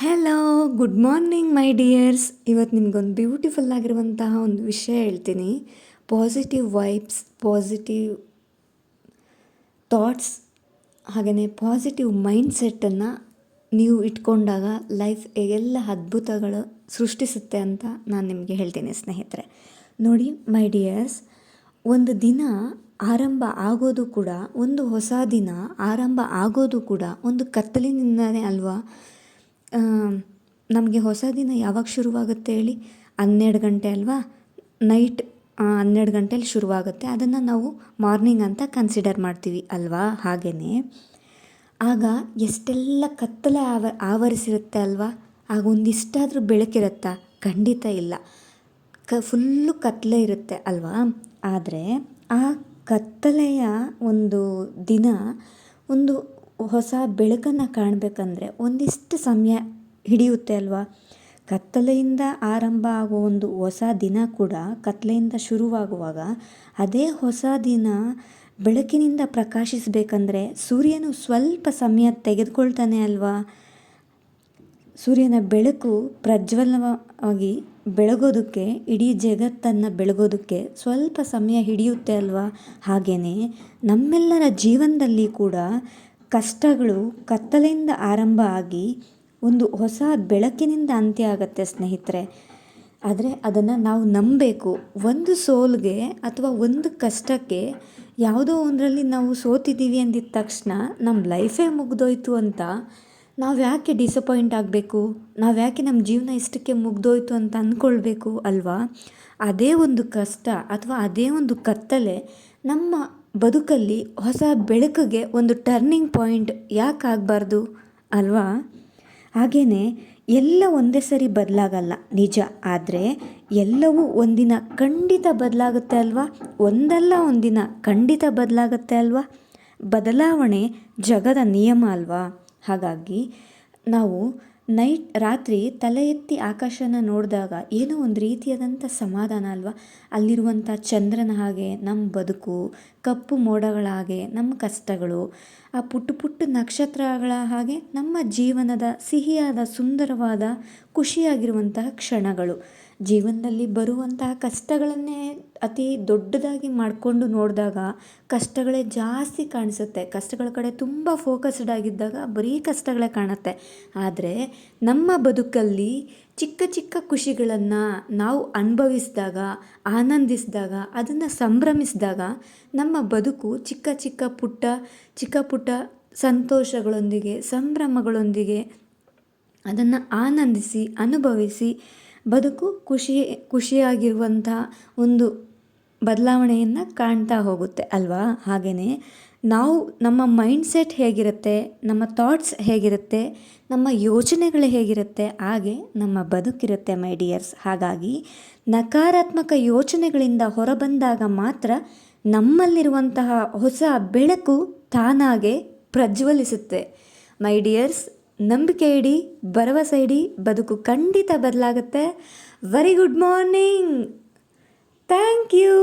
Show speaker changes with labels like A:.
A: Hello good morning my dears ಇವತ್ತು ನಿಮಗೊಂದು beautiful ಆಗಿರುವಂತಹ ಒಂದು ವಿಷಯ ಹೇಳ್ತೀನಿ. ಪಾಸಿಟಿವ್ ವೈಬ್ಸ್ ಪಾಸಿಟಿವ್ ಥಾಟ್ಸ್ ಹಾಗೆಯೇ ಪಾಸಿಟಿವ್ ಮೈಂಡ್ಸೆಟ್ಟನ್ನು ನೀವು ಇಟ್ಕೊಂಡಾಗ ಲೈಫ್ ಎಲ್ಲ ಅದ್ಭುತಗಳು ಸೃಷ್ಟಿಸುತ್ತೆ ಅಂತ ನಾನು ನಿಮಗೆ ಹೇಳ್ತೀನಿ, ಸ್ನೇಹಿತರೆ. ನೋಡಿ ಮೈ ಡಿಯರ್ಸ್ ಒಂದು ದಿನ ಆರಂಭ ಆಗೋದು ಕೂಡ, ಒಂದು ಹೊಸ ದಿನ ಆರಂಭ ಆಗೋದು ಕೂಡ ಒಂದು ಕತ್ತಲಿನಿಂದನೇ ಅಲ್ವಾ? ನಮಗೆ ಹೊಸ ದಿನ ಯಾವಾಗ ಶುರುವಾಗುತ್ತೆ ಹೇಳಿ? ಹನ್ನೆರಡು ಗಂಟೆ ಅಲ್ವಾ? ನೈಟ್ ಹನ್ನೆರಡು ಗಂಟೇಲಿ ಶುರುವಾಗುತ್ತೆ. ಅದನ್ನು ನಾವು ಮಾರ್ನಿಂಗ್ ಅಂತ ಕನ್ಸಿಡರ್ ಮಾಡ್ತೀವಿ ಅಲ್ವಾ? ಹಾಗೆಯೇ ಆಗ ಎಷ್ಟೆಲ್ಲ ಕತ್ತಲೆ ಆವ, ಆವರಿಸಿರುತ್ತೆ ಅಲ್ವಾ? ಆಗ ಒಂದಿಷ್ಟಾದರೂ ಬೆಳಕಿರುತ್ತಾ? ಖಂಡಿತ ಇಲ್ಲ. ಕ ಫುಲ್ಲು ಕತ್ತಲೆ ಇರುತ್ತೆ ಅಲ್ವಾ? ಆದರೆ ಆ ಕತ್ತಲೆಯ ಒಂದು ದಿನ ಒಂದು ಹೊಸ ಬೆಳಕನ್ನು ಕಾಣಬೇಕಂದ್ರೆ ಒಂದಿಷ್ಟು ಸಮಯ ಹಿಡಿಯುತ್ತೆ ಅಲ್ವಾ? ಕತ್ತಲೆಯಿಂದ ಆರಂಭ ಆಗೋ ಒಂದು ಹೊಸ ದಿನ ಕೂಡ ಕತ್ತಲೆಯಿಂದ ಶುರುವಾಗುವಾಗ ಅದೇ ಹೊಸ ದಿನ ಬೆಳಕಿನಿಂದ ಪ್ರಕಾಶಿಸಬೇಕಂದ್ರೆ ಸೂರ್ಯನು ಸ್ವಲ್ಪ ಸಮಯ ತೆಗೆದುಕೊಳ್ತಾನೆ ಅಲ್ವಾ? ಸೂರ್ಯನ ಬೆಳಕು ಪ್ರಜ್ವಲವಾಗಿ ಬೆಳಗೋದಕ್ಕೆ, ಇಡೀ ಜಗತ್ತನ್ನು ಬೆಳಗೋದಕ್ಕೆ ಸ್ವಲ್ಪ ಸಮಯ ಹಿಡಿಯುತ್ತೆ ಅಲ್ವಾ? ಹಾಗೆಯೇ ನಮ್ಮೆಲ್ಲರ ಜೀವನದಲ್ಲಿ ಕೂಡ ಕಷ್ಟಗಳು ಕತ್ತಲೆಯಿಂದ ಆರಂಭ ಆಗಿ ಒಂದು ಹೊಸ ಬೆಳಕಿನಿಂದ ಅಂತ್ಯ ಆಗುತ್ತೆ ಸ್ನೇಹಿತರೆ. ಆದರೆ ಅದನ್ನು ನಾವು ನಂಬಬೇಕು. ಒಂದು ಸೋಲ್ಗೆ ಅಥವಾ ಒಂದು ಕಷ್ಟಕ್ಕೆ ಯಾವುದೋ ಒಂದರಲ್ಲಿ ನಾವು ಸೋತಿದ್ದೀವಿ ಅಂದಿದ್ದ ತಕ್ಷಣ ನಮ್ಮ ಲೈಫೇ ಮುಗ್ದೋಯ್ತು ಅಂತ ನಾವು ಯಾಕೆ ಡಿಸಪಾಯಿಂಟ್ ಆಗಬೇಕು? ನಾವು ಯಾಕೆ ನಮ್ಮ ಜೀವನ ಇಷ್ಟಕ್ಕೆ ಮುಗ್ದೋಯ್ತು ಅಂತ ಅಂದ್ಕೊಳ್ಬೇಕು ಅಲ್ವಾ? ಅದೇ ಒಂದು ಕಷ್ಟ ಅಥವಾ ಅದೇ ಒಂದು ಕತ್ತಲೆ ನಮ್ಮ ಬದುಕಲ್ಲಿ ಹೊಸ ಬೆಳಕಿಗೆ ಒಂದು ಟರ್ನಿಂಗ್ ಪಾಯಿಂಟ್ ಯಾಕೆ ಆಗಬಾರ್ದು ಅಲ್ವಾ? ಹಾಗೆಯೇ ಎಲ್ಲ ಒಂದೇ ಸರಿ ಬದಲಾಗಲ್ಲ, ನಿಜ. ಆದರೆ ಎಲ್ಲವೂ ಒಂದಿನ ಖಂಡಿತ ಬದಲಾಗುತ್ತೆ ಅಲ್ವಾ? ಒಂದಲ್ಲ ಒಂದಿನ ಖಂಡಿತ ಬದಲಾಗುತ್ತೆ ಅಲ್ವಾ? ಬದಲಾವಣೆ ಜಗದ ನಿಯಮ ಅಲ್ವಾ? ಹಾಗಾಗಿ ನಾವು ನೈಟ್, ರಾತ್ರಿ ತಲೆ ಎತ್ತಿ ಆಕಾಶನ ನೋಡಿದಾಗ ಏನೋ ಒಂದು ರೀತಿಯಾದಂಥ ಸಮಾಧಾನ ಅಲ್ವಾ? ಅಲ್ಲಿರುವಂಥ ಚಂದ್ರನ ಹಾಗೆ ನಮ್ಮ ಬದುಕು, ಕಪ್ಪು ಮೋಡಗಳ ಹಾಗೆ ನಮ್ಮ ಕಷ್ಟಗಳು, ಆ ಪುಟ್ಟ ಪುಟ್ಟ ನಕ್ಷತ್ರಗಳ ಹಾಗೆ ನಮ್ಮ ಜೀವನದ ಸಿಹಿಯಾದ ಸುಂದರವಾದ, ಖುಷಿಯಾಗಿರುವಂತಹ ಕ್ಷಣಗಳು. ಜೀವನದಲ್ಲಿ ಬರುವಂತಹ ಕಷ್ಟಗಳನ್ನೇ ಅತಿ ದೊಡ್ಡದಾಗಿ ಮಾಡಿಕೊಂಡು ನೋಡಿದಾಗ ಕಷ್ಟಗಳೇ ಜಾಸ್ತಿ ಕಾಣಿಸುತ್ತೆ. ಕಷ್ಟಗಳ ಕಡೆ ತುಂಬ ಫೋಕಸ್ಡ್ ಆಗಿದ್ದಾಗ ಬರೀ ಕಷ್ಟಗಳೇ ಕಾಣುತ್ತೆ. ಆದರೆ ನಮ್ಮ ಬದುಕಲ್ಲಿ ಚಿಕ್ಕ ಚಿಕ್ಕ ಖುಷಿಗಳನ್ನು ನಾವು ಅನುಭವಿಸಿದಾಗ, ಆನಂದಿಸಿದಾಗ, ಅದನ್ನು ಸಂಭ್ರಮಿಸಿದಾಗ ನಮ್ಮ ಬದುಕು ಚಿಕ್ಕ ಚಿಕ್ಕ ಪುಟ್ಟ ಚಿಕ್ಕ ಪುಟ್ಟ ಸಂತೋಷಗಳೊಂದಿಗೆ, ಸಂಭ್ರಮಗಳೊಂದಿಗೆ ಅದನ್ನು ಆನಂದಿಸಿ, ಅನುಭವಿಸಿ ಬದುಕು ಖುಷಿ, ಖುಷಿಯಾಗಿರುವಂಥ ಒಂದು ಬದಲಾವಣೆಯನ್ನು ಕಾಣ್ತಾ ಹೋಗುತ್ತೆ ಅಲ್ವಾ? ಹಾಗೆಯೇ ನಾವು ನಮ್ಮ ಮೈಂಡ್ಸೆಟ್ ಹೇಗಿರುತ್ತೆ, ನಮ್ಮ ಥಾಟ್ಸ್ ಹೇಗಿರುತ್ತೆ, ನಮ್ಮ ಯೋಚನೆಗಳು ಹೇಗಿರುತ್ತೆ, ಹಾಗೆ ನಮ್ಮ ಬದುಕಿರುತ್ತೆ ಮೈ ಡಿಯರ್ಸ್ ಹಾಗಾಗಿ ನಕಾರಾತ್ಮಕ ಯೋಚನೆಗಳಿಂದ ಹೊರಬಂದಾಗ ಮಾತ್ರ ನಮ್ಮಲ್ಲಿರುವಂತಹ ಹೊಸ ಬೆಳಕು ತಾನಾಗೆ ಪ್ರಜ್ವಲಿಸುತ್ತೆ. ಮೈ ಡಿಯರ್ಸ್ ನಂಬಿಕೆ ಇಡಿ ಭರವಸೆ ಇಡಿ ಬದುಕು ಖಂಡಿತ ಬದಲಾಗುತ್ತೆ. Very good morning thank you